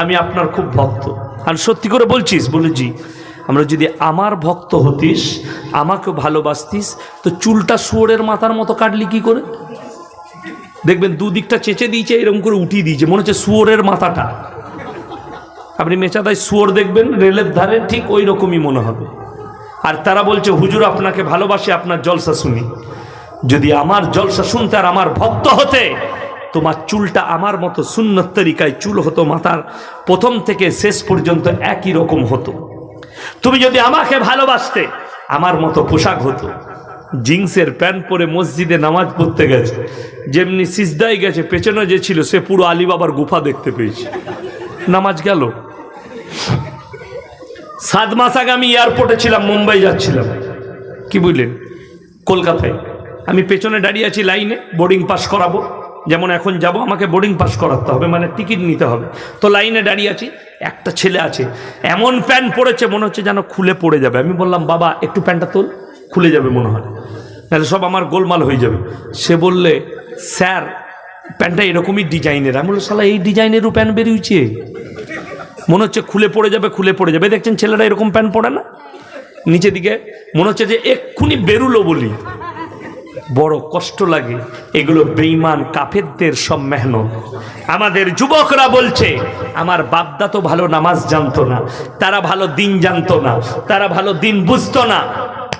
আমি আপনার খুব ভক্ত। আর সত্যি করে বলছিস বলে জি আমরা যদি আমার ভক্ত হতিস আমাকে ভালোবাসতিস, তো চুলটা শুয়োরের মাথার মতো কাটলি কি করে? দেখবেন দুদিকটা চেঁচে দিয়েছে, এরকম করে উঠিয়ে দিয়েছে, মনে হচ্ছে শুয়োরের মাথাটা। আপনি মেচাদায় শুয়োর দেখবেন, রেলের ধারে ঠিক ওই রকমই মনে হবে। আর তারা বলছে, হুজুর, আপনাকে ভালোবাসে, আপনার জলসা শুনি। যদি আমার জলসা শুনতে আর আমার ভক্ত হতে তোমার চুলটা আমার মতো সুন্নত তরিকায় চুল হতো, মাথার প্রথম থেকে শেষ পর্যন্ত একই রকম হতো। তুমি যদি আমাকে ভালোবাসতে, আমার মতো পোশাক হতো। জিন্সের প্যান্ট পরে মসজিদে নামাজ পড়তে গেছে, যেমনি সিজদাই গেছে, পেছনে যে ছিল, সে পুরো আলিবাবার গুফা দেখতে পেয়েছে। নামাজ গেল। সাত মাস আগে আমি এয়ারপোর্টে ছিলাম, মুম্বাই যাচ্ছিলাম। কি বুঝলেন? কলকাতায়। আমি পেছনে দাঁড়িয়ে আছি লাইনে, বোর্ডিং পাস করাবো। যেমন এখন যাব, আমাকে বোর্ডিং পাস করাতে হবে মানে টিকিট নিতে হবে। তো লাইনে দাঁড়িয়ে আছি, একটা ছেলে আছে, এমন প্যান্ট পরেছে, মনে হচ্ছে যেন খুলে পড়ে যাবে। আমি বললাম, বাবা, একটু প্যান্টটা তোল, খুলে যাবে মনে হয়। তাহলে সব আমার গোলমাল হয়ে যাবে। সে বললে, স্যার প্যান্টটা এরকমই ডিজাইনের আমি বলল শালা, এই ডিজাইনেরও প্যান্ট বেরিয়েছে? মনে হচ্ছে খুলে পড়ে যাবে, খুলে পড়ে যাবে। দেখছেন, ছেলেরা এরকম প্যান্ট পরে না? নিচে দিকে, মনে হচ্ছে যে এক্ষুনি বেরুলো বলি। বড় কষ্ট লাগে। এগুলো বেইমান কাফেরদের সব মেহনত। আমাদের যুবকরা বলছে, আমার বাপদা তো ভালো নামাজ জানতো না, তারা ভালো দিন জানতো না, তারা ভালো দিন বুঝতো না।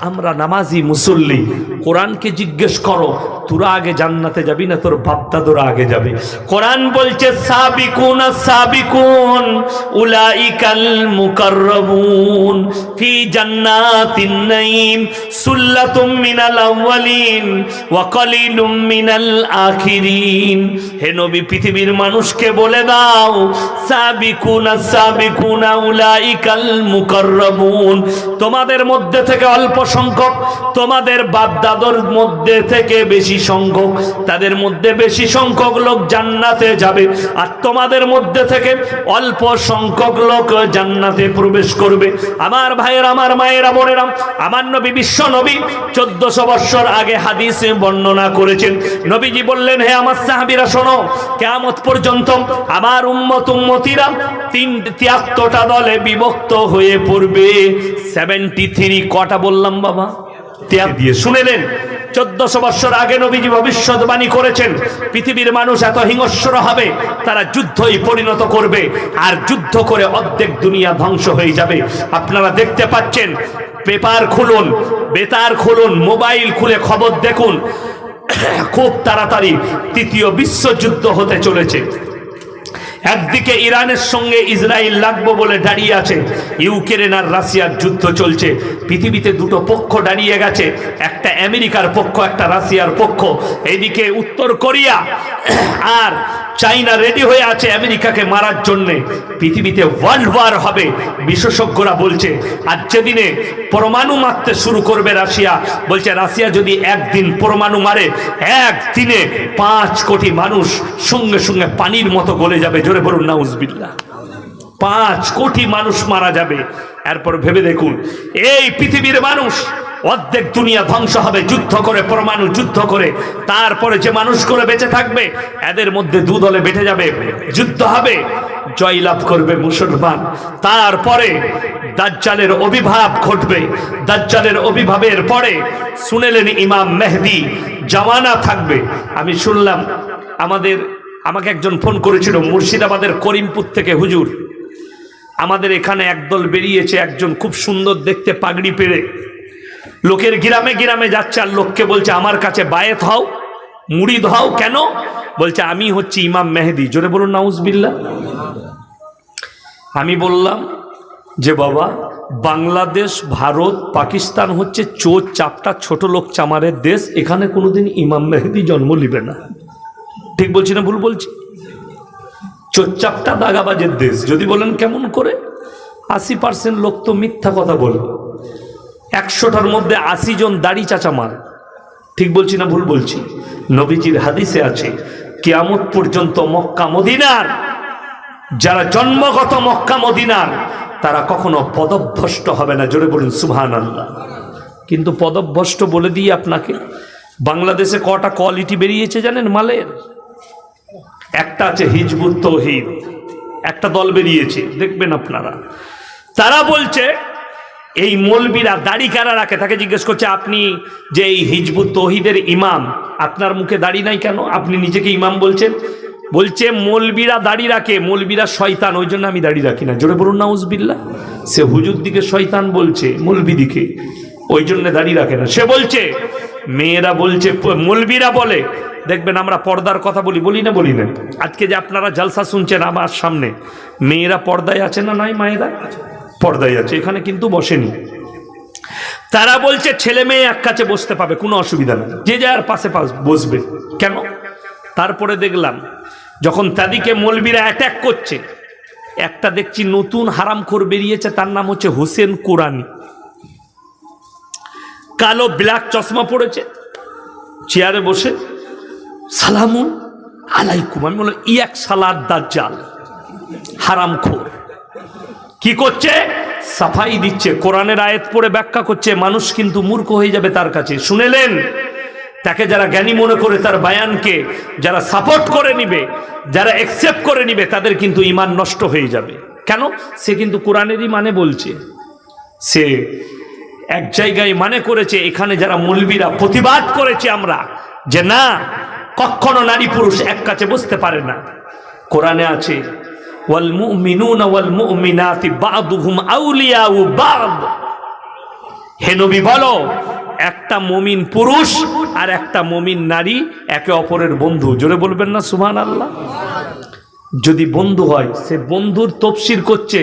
আমরা নামাজি মুসল্লি, কোরআনকে জিজ্ঞেস করো তোরা আগে জান্নাতে যাবি না তোর বাপদাদুরা আগে যাবে। কোরআন বলছে, সাবিকুন সাবিকুন, উলাইকাল মুকাররাবুন, ফি জান্নাতিন নাঈম, সুল্লাতুম মিনাল আউয়ালিন, ওয়া কলিলুম মিনাল আখিরিন। হে নবী, পৃথিবীর মানুষকে বলে দাও, সাবিকুন সাবিকুন, উলাইকাল মুকাররাবুন। তোমাদের মধ্যে থেকে অল্প সংখ্যক, তোমাদের বাপ দাদর মধ্যে থেকে বেশি সংখ্যক, তাদের মধ্যে বেশি সংখ্যক লোক জান্নাতে যাবে। আর তোমাদের মধ্যে থেকে অল্প সংখ্যক লোক জান্নাতে প্রবেশ করবে। আমার ভাইয়ের, আমার মায়েরা, বোনেরা, আমার নবী বিশ্ব নবী চোদ্দশো বৎসর আগে হাদিসে বর্ণনা করেছেন। নবীজি বললেন, হে আমার সাহাবিরা, শোনো কেমত পর্যন্ত আমার উম্মত, উম্মতিরা তিন, তিয়াত্তরটা দলে বিভক্ত হয়ে পড়বে। সেভেন্টি থ্রি কটা বললাম বাবা? ত্যাগ দিয়ে। শুনেলেন চোদ্দশো বৎসর আগে নবীজি ভবিষ্যৎবাণী করেছেন, পৃথিবীর মানুষ এত হিংস্র হবে, তারা যুদ্ধই পরিণত করবে, আর যুদ্ধ করে অর্ধেক দুনিয়া ধ্বংস হয়ে যাবে। আপনারা দেখতে পাচ্ছেন, পেপার খুলুন, বেতার খুলুন, মোবাইল খুলে খবর দেখুন, খুব তাড়াতাড়ি তৃতীয় বিশ্বযুদ্ধ হতে চলেছে। একদিকে ইরানের সঙ্গে ইসরায়েল লাগবো বলে দাঁড়িয়ে আছে, ইউক্রেন আর রাশিয়ার যুদ্ধ চলছে। পৃথিবীতে দুটো পক্ষ দাঁড়িয়ে গেছে, একটা আমেরিকার পক্ষ, একটা রাশিয়ার পক্ষ। এদিকে উত্তর কোরিয়া আর চাইনা রেডি হয়ে আছে আমেরিকাকে মারার জন্য। পৃথিবীতে ওয়ার্ল্ড ওয়ার হবে, বিশেষজ্ঞরা বলছে। আর যেদিনে পরমাণু মারতে শুরু করবে রাশিয়া, বলছে রাশিয়া যদি একদিন পরমাণু মারে, একদিনে পাঁচ কোটি মানুষ সঙ্গে সঙ্গে পানির মতো গলে যাবে। জোরে বলুন না উজবিল্লা পাঁচ কোটি মানুষ মারা যাবে। এরপর ভেবে দেখুন, এই পৃথিবীর মানুষ অর্ধেক দুনিয়া ধ্বংস হবে, যুদ্ধ করে, পরমাণু যুদ্ধ করে। তারপরে যে মানুষগুলো বেঁচে থাকবে, এদের মধ্যে দু দলে বেঁধে যাবে। যুদ্ধ হবে, জয়লাভ করবে মুসলমান। তারপরে দাজ্জালের অভিভাব ঘটবে। দাজ্জালের অভিভাবের পরে শুনেলেন ইমাম মেহদি, জামানা থাকবে। আমি শুনলাম আমাদের আমাকে একজন ফোন করেছিল, মুর্শিদাবাদের করিমপুর থেকে, হুজুর। আমাদের এখানে একদল বেরিয়েছে, একজন খুব সুন্দর দেখতে পাগড়ি পেরে। লোকের গ্রামে গ্রামে যাচ্ছে আর লোককে বলছে, আমার কাছে বায়েত হও মুড়ি হও কেন? বলছে, আমি হচ্ছি ইমাম মেহেদি। জোরে বলুন নাউজবিল্লা আমি বললাম যে, বাবা, বাংলাদেশ, ভারত, পাকিস্তান হচ্ছে চোর চাপটা ছোট লোক চামারের দেশ। এখানে কোনোদিন ইমাম মেহেদি জন্ম নিবে না। ঠিক বলছি না ভুল বলছি? চোরচাপটা দাগাবাজের দেশ। যদি বলেন কেমন করে? আশি পার্সেন্ট লোক তো মিথ্যা কথা বলে। একশোটার মধ্যে আশি জন দাড়ি চাচা মার। ঠিক বলছি না ভুল বলছি? নবীজির হাদিসে আছে, কেয়ামত পর্যন্ত মক্কা মদিনার, যারা জন্মগত মক্কা মদিনার, তারা কখনো পদভ্রষ্ট হবে না। জোরে বলুন সুবহান আল্লাহ কিন্তু পদভ্রষ্ট বলে দিই আপনাকে, বাংলাদেশে কটা কোয়ালিটি বেরিয়েছে জানেন? মালের। একটা আছে হিজবুত তৌহিদ, একটা দল বেরিয়েছে, দেখবেন আপনারা। তারা বলছে, এই মলবিরা দাড়ি কারা রাখে? তাকে জিজ্ঞেস করছে, আপনি যে এই হিজবুত তহিদের ইমাম, আপনার মুখে দাড়ি নাই কেন? আপনি নিজেকে ইমাম বলছেন? বলছে, মলবিরা দাড়ি রাখে, মলবিরা শয়তান, ওই জন্য আমি দাড়ি রাখি না। জোরে বলুন না উজবিল্লা সে হুজুর দিকে শয়তান বলছে, মলবি দিকে, ওই জন্য দাড়ি রাখে না। সে বলছে, মেয়েরা বলছে, মলবিরা বলে দেখবেন আমরা পর্দার কথা বলি বলি না বলি না? আজকে যে আপনারা জালসা শুনছেন আমার সামনে, মেয়েরা পর্দায় আছে না নাই মায়েরা? পর্দায় আছে, এখানে কিন্তু বসেনি। তারা বলছে, ছেলে মেয়ে এক কাছে বসতে পাবে, কোনো অসুবিধা নেই। যে যার পাশে পাশ বসবে। কেন? তারপরে দেখলাম, যখন তাদিকে মলবিরা অ্যাট্যাক করছে, একটা দেখছি নতুন হারামখোর বেরিয়েছে, তার নাম হচ্ছে হোসেন কোরআনি কালো ব্ল্যাক চশমা পড়েছে চেয়ারে বসে সালামুন আলাইকুম। আমি বললাম, ইয়াক সালাদ দাজ্জাল হারামখোর কি করছে? সাফাই দিচ্ছে, কোরআনের আয়াত পড়ে ব্যাখ্যা করছে, মানুষ কিন্তু মূর্খ হয়ে যাবে তার কাছে। শুনেলেন? তাকে যারা জ্ঞানী মনে করে তার বায়ানকে, যারা সাপোর্ট করে নিবে, যারা অ্যাকসেপ্ট করে নিবে, তাদের কিন্তু ইমান নষ্ট হয়ে যাবে। কেন? সে কিন্তু কোরআনেরই মানে বলছে। সে এক জায়গায় মানে করেছে, এখানে যারা মুলবিরা প্রতিবাদ করেছে আমরা, যে না কখনো নারী পুরুষ এক কাছে বসতে পারে না। কোরআনে আছে, ওয়াল মুমিনাতি বাদুহুম আউলিয়াউ বাদ। হে নবী বলো, একটা মমিন পুরুষ আর একটা মমিন নারী একে অপরের বন্ধু। জোরে বলবেন না সুমান আল্লাহ যদি বন্ধু হয়, সে বন্ধুর তফসির করছে,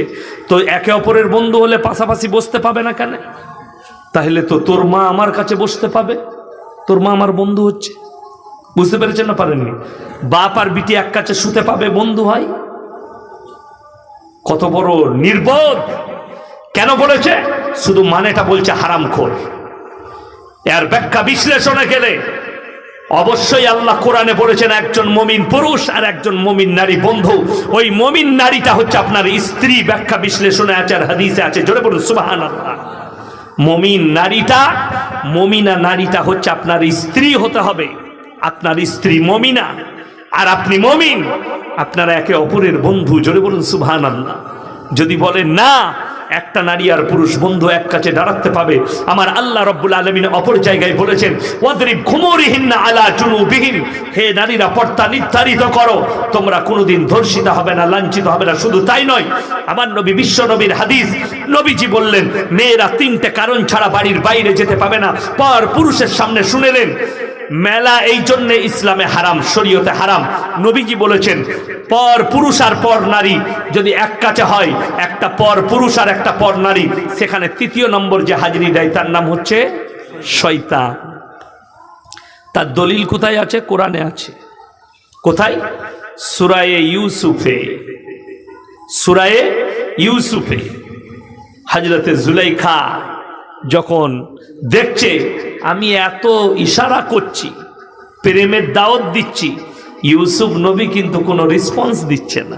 তো একে অপরের বন্ধু হলে পাশাপাশি বসতে পাবে না কেন? তাহলে তো তোর মা আমার কাছে বসতে পাবে। তোর মা আমার বন্ধু হচ্ছে। বুঝতে পেরেছেন না পারেননি? বাপ আর বিটি এক কাছে শুতে পাবে বন্ধু হয় কত বড় নির্বোধ! কেন বলেছে? শুধু মানেটা বলছে হারাম খোর। এর ব্যাখ্যা বিশ্লেষণে গেলে অবশ্যই আল্লাহ কোরআনে বলেছেন, একজন মমিন পুরুষ আর একজন মমিন নারী বন্ধু। ওই মমিন নারীটা হচ্ছে আপনার স্ত্রী, ব্যাখ্যা বিশ্লেষণে আছে আর হাদিসে আছে। জোরে বলুন সুবাহান মমিন নারীটা, মমিনা নারীটা হচ্ছে আপনার স্ত্রী হতে হবে। আপনার স্ত্রী মমিনা আর আপনি মমিন, আপনারা একে অপরের বন্ধু, জোরে বলুন সুবহান আল্লাহ যদি বলেন, না, একটা নারী আর পুরুষ বন্ধু এক কাছে দাঁড়াতে পাবে। আমার আল্লাহ রব্বুল আলমিন অপর জায়গায় বলেছেন, ওয়াদরিব ঘুমরিহীন না আলা চুনুবিহীন হে নারীরা, পর্দা নির্ধারিত করো। তোমরা কোনোদিন ধর্ষিত হবে না, লাঞ্ছিত হবে না, শুধু তাই নয়। আমার নবী, বিশ্ব নবীর হাদিস, নবীজি বললেন, মেয়েরা তিনটে কারণ ছাড়া বাড়ির বাইরে যেতে পাবে না। পর পুরুষের সামনে শুনেলেন মেলা এই জন্যে ইসলামে হারাম, শরীয়তে হারাম। নবীজি বলেছেন, পর পুরুষ আর পর নারী। যদি এক কাছে হয়, একটা পর পুরুষ আর একটা পর নারী। সেখানে তৃতীয় নম্বর যে হাজিরি দেয়, তার নাম হচ্ছে শয়তান। তার দলিল কোথায় আছে? কোরআনে আছে। কোথায়? সুরায়ে ইউসুফে। সুরায়ে ইউসুফে। হাজরতে জুলাইখা যখন দেখছে আমি এত ইশারা করছি প্রেমের দাওয়াত দিচ্ছি ইউসুফ নবী কিন্তু কোনো রেসপন্স দিচ্ছে না।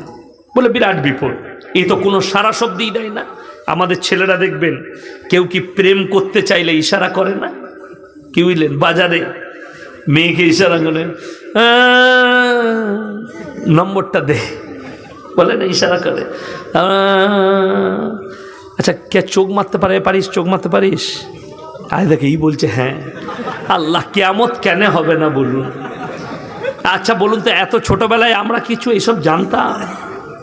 বলে বিরাট বিপদ। এই তো কোনো সারা শব্দই দেয় না। আমাদের ছেলেরা দেখবেন কেউ কি প্রেম করতে চাইলে ইশারা করে না? কি বুঝলেন বাজারে। মেয়েকে ইশারা করে "আহ", নম্বরটা দে। বলে না ইশারা করে আচ্ছা কে চোখ মারতে পারে, পারিস, চোখ মারতে পারিস? আরে দেখে এই বলছে হ্যাঁ। আল্লাহ কেমত কেন হবে না বলুন। আচ্ছা বলুন তো, এত ছোটবেলায় আমরা কিছু এসব জানতাম?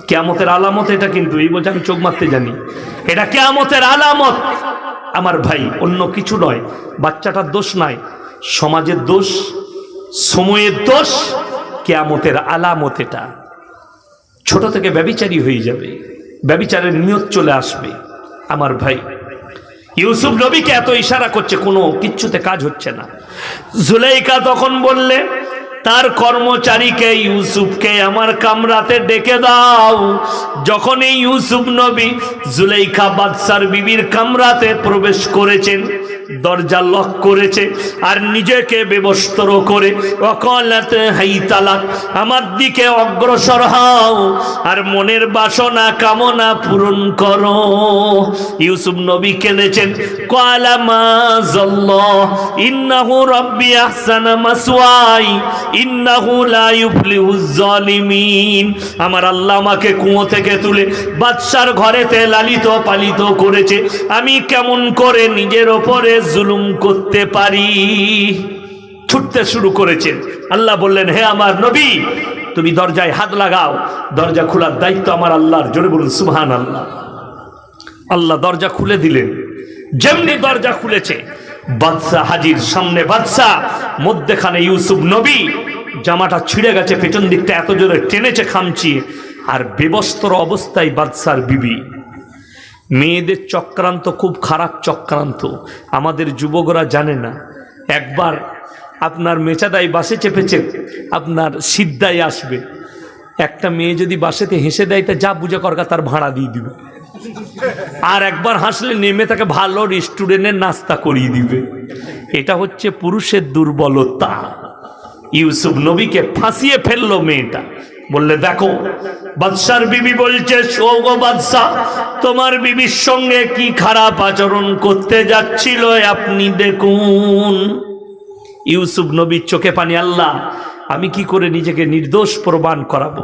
কেয়ামতের আলামত এটা কিন্তু, এই বলছে, আমি চোখ মারতে জানি। এটা কেয়ামতের আলামত। আমার ভাই, অন্য কিছু নয়, বাচ্চাটার দোষ নাই, সমাজের দোষ, সময়ের দোষ, কেয়ামতের আলামত এটা। ছোট থেকে ব্যবিচারী হয়ে যাবে, ব্যবিচারের নিয়ত চলে আসবে। আমার ভাই। ইউসুফ নবীকে এত ইশারা করছে, কোনো কিচ্ছুতে কাজ হচ্ছে না। জুলাইকা তখন বললে তার কর্মচারীকে ইউসুফকে আমার কামরাতে ডেকে দাও। যখন এই ইউসুফ নবী জুলাইখা বাদশার বিবির কামরাতে প্রবেশ করেছেন, দরজা লক করেছে আর নিজেকে বেবস্ত্র করে, অকলাত হাই তালাক আমার দিকে অগ্রসর হও আর মনের বাসনা, কামনা পূরণ করো। ইউসুফ নবী কেঁদেছেন কলা মা জল্লাহ ইন্নাহু রব্বি আহসানা মাসওয়াই। আমার আল্লাহ আমাকে কুয়ো থেকে তুলে বাদশার ঘরেতে লালিত পালিত করেছে। আমি কেমন করে নিজের ওপরে জুলুম করতে পারি? ছুটতে শুরু করেছেন। আল্লাহ বললেন, হে আমার নবী, তুমি দরজায় হাত লাগাও। দরজা খোলার দায়িত্ব আমার আল্লাহর। জোরে বলুন সুবহান আল্লাহ আল্লাহ দরজা খুলে দিলেন। যেমনি দরজা খুলেছে বাদশা হাজির সামনে বাদশা, মধ্যেখানে ইউসুফ নবী। জামাটা ছিঁড়ে গেছে, পেছন দিকটা এত জোরে টেনেছে খামচিয়ে আর বেবস্ত্র অবস্থায় বাদশার বিবি। মেয়েদের চক্রান্ত খুব খারাপ চক্রান্ত, আমাদের যুবকরা জানে না। একবার আপনার মেচাদাই বাসে চেপেছে, আপনার সিদ্ধায় আসবে। একটা মেয়ে যদি বাসেতে হেসে দেয়, তা যা বুঝে করকা তার ভাড়া দিয়ে দিবে। আর একবার হাসলে নেমে তাকে ভালো রেস্টুরেন্টের নাস্তা করিয়ে দিবে। এটা হচ্ছে পুরুষের দুর্বলতা। ইউসুফ নবীকে ফাঁসিয়ে ফেলল মেয়েটা। বললে, দেখো, বাদশার বিবি বলছে সৌগ বাদশাহ তোমার বিবির সঙ্গে কি খারাপ আচরণ করতে যাচ্ছিল আপনি দেখুন। ইউসুফ নবীর চোখে পানি, আল্লাহ আমি কি করে নিজেকে নির্দোষ প্রমাণ করাবো?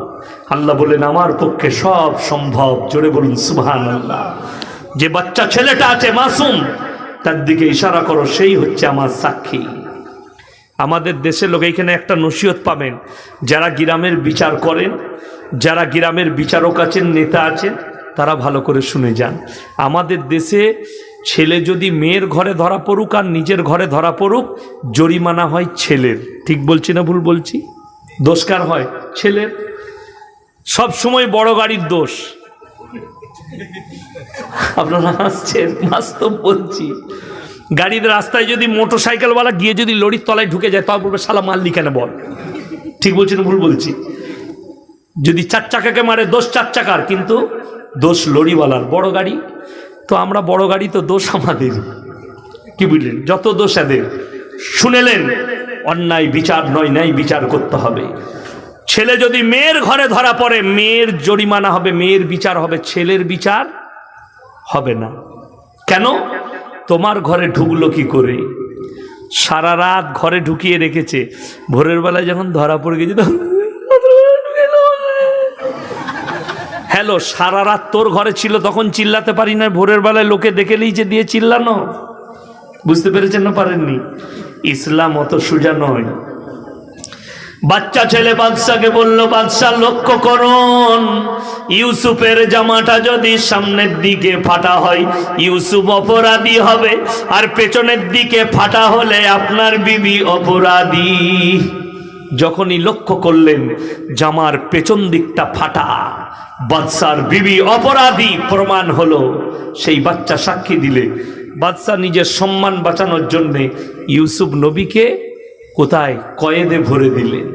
আল্লাহ বলেন আমার পক্ষে সব সম্ভব। জোরে বলুন সুবহান আল্লাহ যে বাচ্চা ছেলেটা আছে, মাসুম, তার দিকে ইশারা করো, সেই হচ্ছে আমার সাক্ষী। আমাদের দেশের লোক এইখানে একটা নসিহত পাবেন। যারা গ্রামের বিচার করেন, যারা গ্রামের বিচারক আছেন, নেতা আছেন, তারা ভালো করে শুনে যান। আমাদের দেশে ছেলে যদি মেয়ের ঘরে ধরা পড়ুক আর নিজের ঘরে ধরা পড়ুক, জরিমানা হয় ছেলের। ঠিক বলছি না ভুল বলছি? দোষকার হয় ছেলের। সব সময় বড় গাড়ির দোষ। আপনারা হাসছেন বাস্তব বলছি। গাড়ির রাস্তায় যদি মোটর সাইকেলওয়ালা গিয়ে যদি লরির তলায় ঢুকে যায় তাও বলবে সালা মারলি কেন বল। ঠিক বলছি না ভুল বলছি? যদি চার চাকাকে মারে, দোষ চার চাকার, কিন্তু দোষ লরিওয়ালার। বড় গাড়ি তো আমরা বড় গাড়ি তো দোষ আমাদের। কি বুঝলেন? যত দোষ এদের। শুনেলেন, অন্যায় বিচার নয় নাই বিচার করতে হবে। ছেলে যদি মেয়ের ঘরে ধরা পড়ে, মেয়ের জরিমানা হবে, মেয়ের বিচার হবে, ছেলের বিচার হবে না। কেন? তোমার ঘরে ঢুকলো কি করে? সারা রাত ঘরে ঢুকিয়ে রেখেছে। ভোরের বেলায় যখন ধরা পড়ে গেছে, তখন হ্যালো, সারা রাত তোর ঘরে ছিল, তখন চিল্লাতে পারি না, ভোরের বেলায় লোকে দেখে যে দিয়ে চিল্লানো। বুঝতে পেরেছেন না পারেননি? ইসলাম অত সোজা নয়। বাচ্চা ছেলে বাদশাকে বলল বাদশাহ লক্ষ্য করুন, ইউসুফের জামাটা যদি সামনের দিকে ফাটা হয়, ইউসুফ অপরাধী হবে, আর পেছনের দিকে ফাটা হলে আপনার বিবি অপরাধী। যখনই লক্ষ্য করলেন, জামার পেছন দিকটা ফাটা। বাদশার বিবি অপরাধী প্রমাণ হলো, সেই বাচ্চা সাক্ষী দিলে। বাদশাহ নিজের সম্মান বাঁচানোর জন্যে ইউসুফ নবীকে কোথায় কয়েদে ভরে দিলেন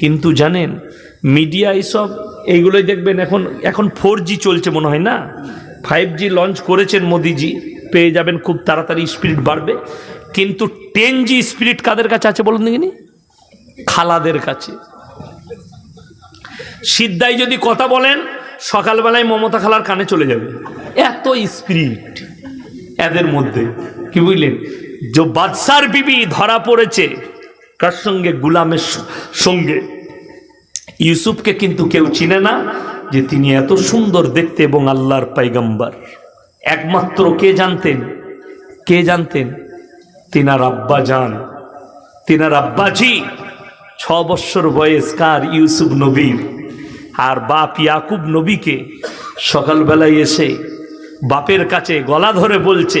কিন্তু জানেন, মিডিয়া এইসব, এইগুলোই দেখবেন এখন এখন ফোর চলছে মনে হয় না? ফাইভ জি লঞ্চ করেছেন মোদিজি, পেয়ে যাবেন খুব তাড়াতাড়ি স্পিরিট বাড়বে। কিন্তু টেন জি স্পিরিট কাদের কাছে আছে বলুন দেখিনি? খালাদের কাছে। সিদ্ধাই যদি কথা বলেন, সকালবেলায় মমতা খালার কানে চলে যাবে। এত স্পিরিট এদের মধ্যে। কি বুঝলেন? যে বাদশার বিবি ধরা পড়েছে, কার সঙ্গে? গুলামের সঙ্গে। ইউসুফকে কিন্তু কেউ চিনে না যে তিনি এত সুন্দর দেখতে এবং আল্লাহর পাইগাম্বার। একমাত্র কে জানতেন? কে জানতেন? তিনার আব্বা যান তিনার আব্বাজি ছ বৎসর বয়স কার ইউসুফ নবীর। আর বাপ ইয়াকুব নবীকে সকালবেলায় এসে বাপের কাছে গলা ধরে বলছে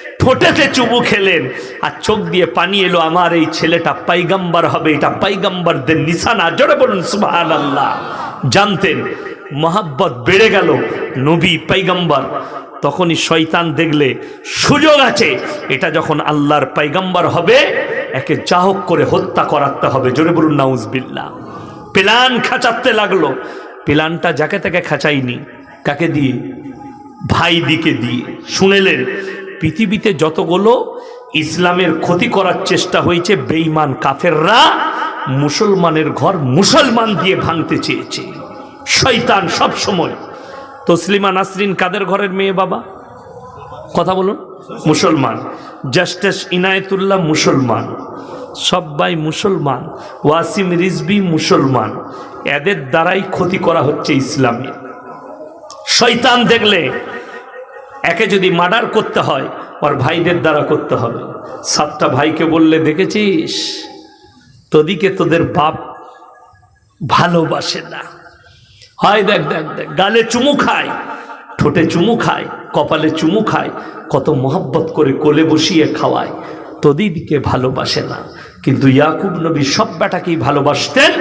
ঠোঁটেতে চুমু খেলেন, আর চোখ দিয়ে পানি এলো, আমার এই ছেলেটা পাইগাম্বার হবে, এটা পাইগাম্বারদের নিশানা। জোরে বলুন সুবহান আল্লাহ জানতেন, মহাব্বত বেড়ে গেল, নবী পাইগাম্বার। তখনই শয়তান দেখলে, সুযোগ আছে, এটা যখন আল্লাহর পাইগাম্বার হবে, একে চাহক করে হত্যা করাতে হবে। জোরে বলুন নাউজবিল্লা প্লান খাঁচাতে লাগল। প্লানটা যাকে তাকে খাঁচাইনি কাকে দিয়ে? ভাই দিকে দিয়ে। শুনেলেন পৃথিবীতে যতগুলো ইসলামের ক্ষতি করার চেষ্টা হয়েছে, বেঈমান কাফেররা মুসলমানের ঘর মুসলমান দিয়ে ভাঙতে চেয়েছে। শয়তান সব সময়। তসলিমা নাসরিন কাদের ঘরের মেয়ে বাবা? কথা বলুন। মুসলমান। জাস্টিস ইনায়েতুল্লাহ মুসলমান। সবাই মুসলমান। ওয়াসিম রিজবি মুসলমান। এদের দ্বারাই ক্ষতি করা হচ্ছে ইসলামে। শয়তান দেখলে একে যদি মার্ডার করতে হয়, ওর ভাইদের দ্বারা করতে হবে। সাতটা ভাইকে বললে, দেখেছিস? তোদিকে তোদের বাপ ভালোবাসে না। হয়, দেখ দেখ দেখ, গালে চুমু খায়, ঠোঁটে চুমু খায়, কপালে চুমু খায়, কত মহব্বত করে কোলে বসিয়ে খাওয়ায়। তোদিকে ভালোবাসে না। কিন্তু ইয়াকুব নবী সব বেটাকেই ভালোবাসতেন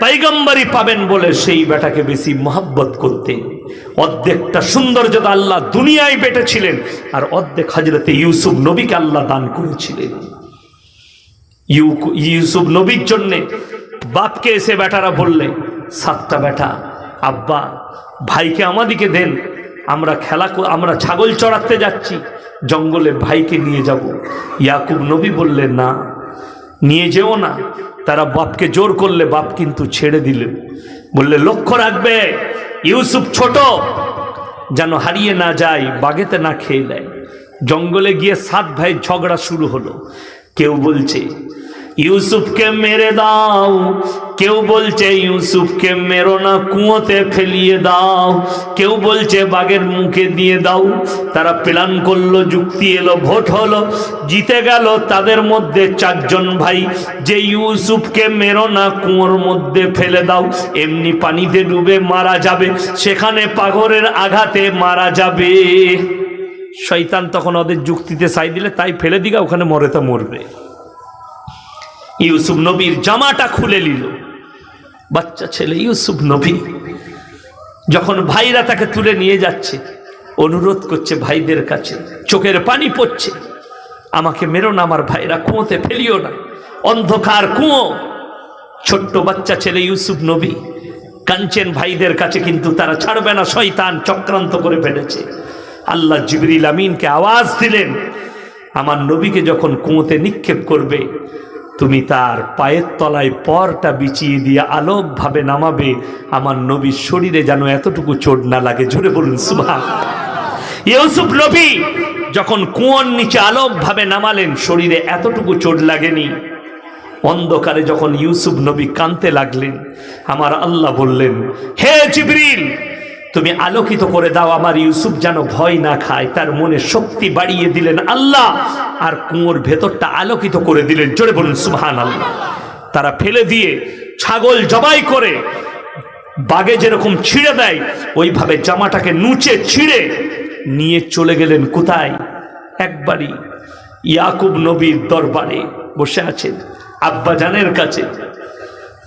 পাইগম্বারি পাবেন বলে সেই বেটাকে বেশি মহব্বত করতেন। অর্ধেকটা সৌন্দর্যতা আল্লাহ দুনিয়ায় বেটেছিলেন, আর অর্ধেক হাজরতে ইউসুফ নবীকে আল্লাহ দান করেছিলেন। ইউসুফ নবীর জন্যে বাপকে এসে বেটারা বললে, সাতটা বেটা, আব্বা, ভাইকে আমাদিকে দেন, আমরা খেলা আমরা ছাগল চড়াতে যাচ্ছি, জঙ্গলে ভাইকে নিয়ে যাব। ইয়াকুব নবী বললেন না, নিয়ে যেও না। তারা বাপকে জোর করলে, বাপ কিন্তু ছেড়ে দিলেন। বললে, লক্ষ্য রাখবে ইউসুফ ছোট, যেন হারিয়ে না যায়, বাগেতে না খেয়ে দেয় জঙ্গলে গিয়ে সাত ভাই ঝগড়া শুরু হলো। কেউ বলছে ইউসুফকে মেরে দাও। কেউ বলছে, ইউসুফকে মেরো না, কুয়োতে ফেলিয়ে দাও। কেউ বলছে, বাঘের মুখে দিয়ে দাও। তারা প্ল্যান করল, যুক্তি এলো, ভোট হলো। জিতে গেল তাদের মধ্যে চারজন ভাই। যে ইউসুফকে মেরো না, কুয়োর মধ্যে ফেলে দাও। এমনি পানিতে ডুবে মারা যাবে। সেখানে পাগরের আঘাতে মারা যাবে। শয়তান তখন ওদের যুক্তিতে সাই দিলে, তাই ফেলে দিগা, ওখানে মরে তা মরবে। ইউসুফ নবীর জামাটা খুলে নিল। বাচ্চা ছেলে ইউসুফ নবী যখন ভাইরা তাকে তুলে নিয়ে যাচ্ছে, অনুরোধ করছে ভাইদের কাছে, চোখের পানি পড়ছে, আমাকে মেরো না আমার ভাইরা, কুয়োতে ফেলিও না, অন্ধকার কুঁয়ো। ছোট্ট বাচ্চা ছেলে ইউসুফ নবী কাঞ্চেন ভাইদের কাছে, কিন্তু তারা ছাড়বে না, শয়তান চক্রান্ত করে ফেলেছে। আল্লাহ জিবরিল আমিনকে আওয়াজ দিলেন, আমার নবীকে যখন কুঁয়োতে নিক্ষেপ করবে তুমি তার পায়ের তলায় পরটা বিছিয়ে দিয়ে আলোকভাবে নামাবে। আমার নবীর শরীরে যেন এতটুকু চোট না লাগে। জোরে বলুন সুভা ইউসুফ নবী যখন কুয়োর নিচে আলোকভাবে নামালেন, শরীরে এতটুকু চোট লাগেনি। অন্ধকারে যখন ইউসুফ নবী কানতে লাগলেন, আমার আল্লাহ বললেন, হে জিবরিল তুমি আলোকিত করে দাও, আমার ইউসুফ যেন ভয় না খায়। তার মনে শক্তি বাড়িয়ে দিলেন আল্লাহ, আর কুয়োর ভেতরটা আলোকিত করে দিলেন। জোরে বলুন সুহান আল্লাহ তারা ফেলে দিয়ে ছাগল জবাই করে, বাগে যেরকম ছিঁড়ে দেয়, ওইভাবে জামাটাকে নুচে ছিঁড়ে নিয়ে চলে গেলেন কোথায়? একবারই ইয়াকুব নবীর দরবারে বসে আছেন, আব্বাজানের কাছে।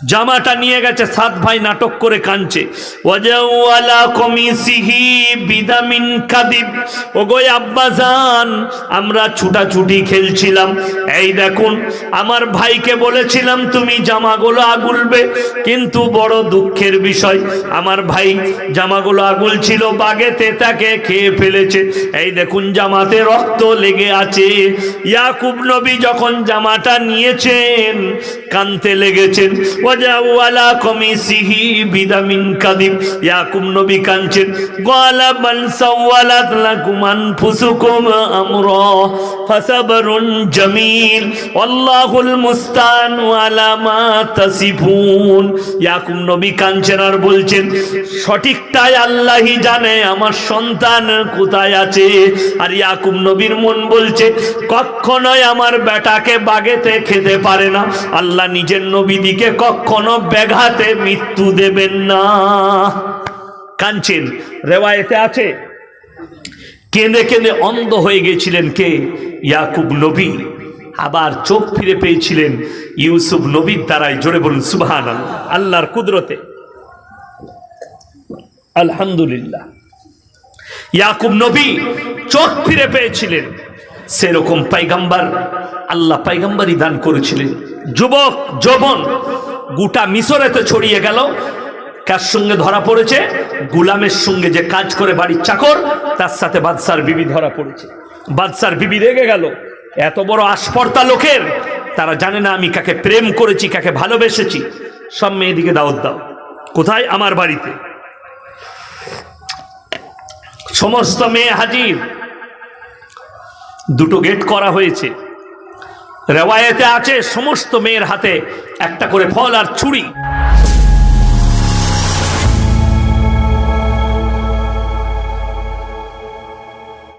জামাটা নিয়ে গেছে, সাত ভাই নাটক করে কাঁদছে। আব্বাজান আমরা ছুটাছুটি খেলছিলাম। এই দেখুন, আমার ভাইকে বলেছিলাম, তুমি জামাগুলো আগুলবে। কিন্তু বড় দুঃখের বিষয়, আমার ভাই জামাগুলো আগুল ছিল বাগেতে তাকে খেয়ে ফেলেছে। এই দেখুন, জামাতে রক্ত লেগে আছে। ইয়াকুব নবী যখন জামাটা নিয়েছেন, কানতে লেগেছেন। আল্লাহুল মুস্তান কানছেন আর বলছেন, সঠিকটাই আল্লাহই জানে, আমার সন্তান কোথায় আছে? আর ইয়াকুব নবীর মন বলছে কখনোই আমার বেটাকে বাগেতে খেতে পারে না। আল্লাহ নিজের নবীদিকে কখনো ব্যাঘাতে মৃত্যু দেবেন না। কাঞ্চেন রেওয়ায়েতে আছে, কেঁদে কেঁদে অন্ধ হয়ে গেছিলেন কে? ইয়াকুব নবী। আবার চোখ ফিরে পেয়েছিলেন ইউসুফ নবীর দ্বারাই। জোরে বলুন সুবহান আল্লাহর কুদরতে। আলহামদুলিল্লাহ। ইয়াকুব নবী চোখ ফিরে পেয়েছিলেন। সেরকম পাইগাম্বার, আল্লাহ পাইগাম্বারই দান করেছিলেন। যুবক, যৌবন গোটা মিশরেতে ছড়িয়ে গেল। কার সঙ্গে ধরা পড়েছে? গুলামের সঙ্গে যে কাজ করে বাড়ির চাকর, তার সাথে বাদশার বিবি ধরা পড়েছে। বাদশার বিবি রেগে গেল। এত বড় আস্পর্তা লোকের, তারা জানে না আমি কাকে প্রেম করেছি, কাকে ভালোবেসেছি। সব মেয়েদিকে দাওয়াত দাও। কোথায়? আমার বাড়িতে। সমস্ত মেয়ে হাজির। দুটো গেট করা হয়েছে। রেওয়ায়েতে আছে সমস্ত মেয়ের হাতে একটা করে ফল আর ছুরি।